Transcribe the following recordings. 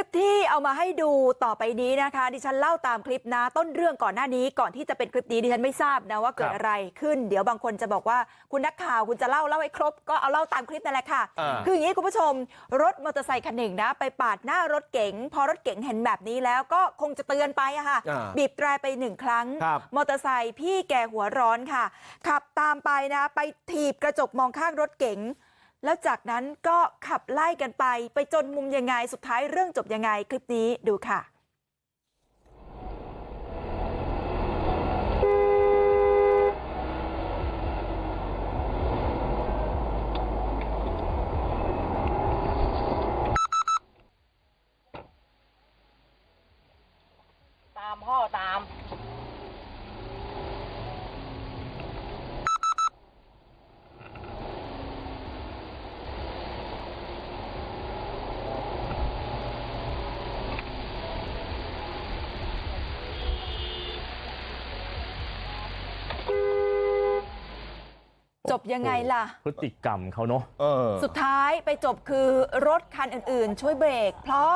ลิปที่เอามาให้ดูต่อไปนี้นะคะดิฉันเล่าตามคลิปนะต้นเรื่องก่อนหน้านี้ก่อนที่จะเป็นคลิปนี้ดิฉันไม่ทราบนะว่าเกิดครับอะไรขึ้น เดี๋ยวบางคนจะบอกว่าคุณนักข่าวคุณจะเล่าเล่าให้ครบ ก็เอาเล่าตามคลิปนั่นแหละค่ะอ่าคืออย่างนี้คุณผู้ชม รถมอเตอร์ไซค์คันหนึ่งนะ ไปปาดหน้ารถเก๋งพอรถเก๋งเห็นแบบนี้แล้วก็คงจะเตือนไปอะค่ะอ่าบีบแตรไปหนึ่งครั้งครับมอเตอร์ไซค์พี่แกหัวร้อนค่ะ ขับตามไปนะ ไปถีบกระจกมองข้างรถเก๋ง แล้วจากนั้นก็ขับไล่กันไปไปจนมุมยังไงสุดท้ายเรื่องจบยังไงคลิปนี้ดูค่ะตามพ่อตาม จบยังไงล่ะพฤติกรรมเขาเนาะเออสุดท้ายไปจบคือรถคันอื่นๆช่วยเบรกเพราะ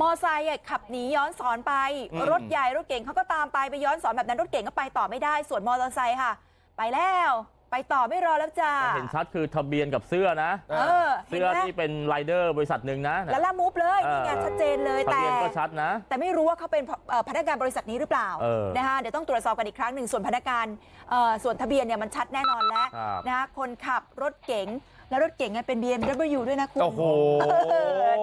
มอไซค์อะขับหนีย้อนสอนไปอืมรถใหญ่รถเก่งเขาก็ตามไปไปย้อนสอนแบบนั้นรถเก่งก็ไปต่อไม่ได้ส่วนมอเตอร์ไซค์ค่ะ ไปแล้ว ไปต่อไม่รอแล้วจ้าแต่เห็นชัดคือทะเบียนกับเสื้อนะ เออเห็นเสื้อไหมที่เป็นไรเดอร์บริษัทหนึ่งนะแล้วละมูฟเลยนี่ไงเออชัดเจนเลยทะแต่เบียนก็ชัดนะ แต่ไม่รู้ว่าเขาเป็นเอ่อพนักงานบริษัทนี้หรือเปล่าเออนะคะเดี๋ยวต้องตรวจสอบกันอีกครั้งหนึ่งส่วนพนักงานเอ่อส่วนทะเบียนเนี่ยมันชัดแน่นอนแล้วครับนะคะคนขับรถเก๋งแล้วรถเก๋งเนี่ยเป็น BMW ด้วยนะคุณโอ้โห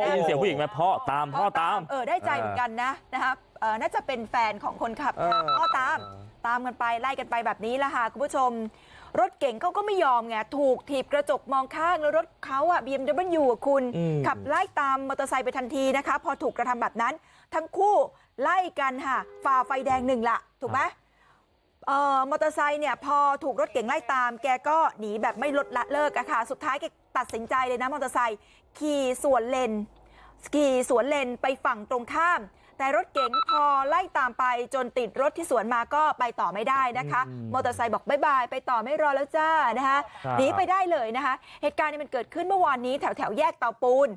ได้ยินเสียงผู้หญิงไหมพ่อตามพ่อตามเออได้ใจเหมือนกันนะนะคะเออน่าจะเป็นแฟนของคนขับเออพ่อตามตามกันไปไล่กันไปแบบนี้ละค่ะคุณผู้ชม รถเก๋งเขาก็ไม่ยอมไงถูกถีบกระจกมองข้างแล้วรถเขาอะ BMW อะคุณอืมขับไล่ตามมอเตอร์ไซค์ไปทันทีนะคะ พอถูกกระทำแบบนั้น ทั้งคู่ไล่กันค่ะฝ่าไฟแดงหนึ่งละถูกไหมเอ่อมอเตอร์ไซค์เนี่ยพอถูกรถเก๋งไล่ตาม แกก็หนีแบบไม่ลดละเลิกอะค่ะ สุดท้ายแก ตัดสินใจเลยนะมอเตอร์ไซค์ขี่สวนเลนขี่สวนเลนไปฝั่งตรงข้าม แต่รถเก๋งพอไล่ตามไปจนติดรถที่สวนมาก็ไปต่อไม่ได้นะคะอืมมอเตอร์ไซค์บอกบายบายไปต่อไม่รอแล้วจ้านะคะครับหนีไปได้เลยนะคะ เหตุการณ์นี้มันเกิดขึ้นเมื่อวานนี้แถวแถวๆแยกเตาปูน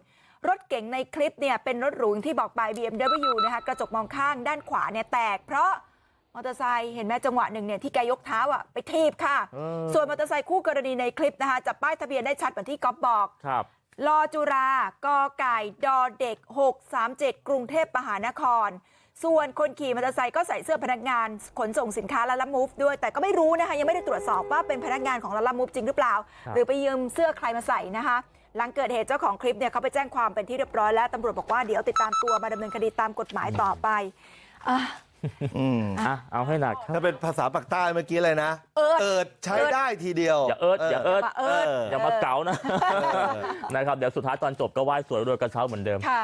รถเก๋งในคลิปเนี่ยเป็นรถหรูอย่างที่บอกไป BMW นะคะกระจกมองข้างด้านขวาเนี่ยแตกเพราะ มอเตอร์ไซค์เห็นไหมจังหวะหนึ่งเนี่ยที่แกยกเท้าอะไปทีบค่ะเออส่วนมอเตอร์ไซค์คู่กรณีในคลิปนะคะจับป้ายทะเบียนได้ชัดเหมือนที่ก๊อฟบอกครับลอจุรากอไก่ดอเด็ก 637 กรุงเทพมหานคร ส่วนคนขี่มอเตอร์ไซค์ก็ใส่เสื้อพนักงานขนส่งสินค้าลาลามูฟด้วย แต่ก็ไม่รู้นะคะยังไม่ได้ตรวจสอบว่าเป็นพนักงานของลาลามูฟจริงหรือเปล่าครับหรือไปยืมเสื้อใครมาใส่นะคะหลังเกิดเหตุเจ้าของคลิปเนี่ยเขาไปแจ้งความเป็นที่เรียบร้อยแล้วตำรวจบอกว่าเดี๋ยวติดตามตัวมาดำเนินคดีตามกฎหมายต่อไปอะ อืมอะเอาให้หนักครับ ถ้าเป็นภาษาปากใต้เมื่อกี้เลยนะเอิดเอิดใช้ได้ทีเดียวอย่าเอิดอย่าเอิดมาเอิด เออ อย่ามาเก๋านะ นะครับ เดี๋ยวสุดท้ายตอนจบก็ไหว้สวยรวยกระเช้าเหมือนเดิม ค่ะ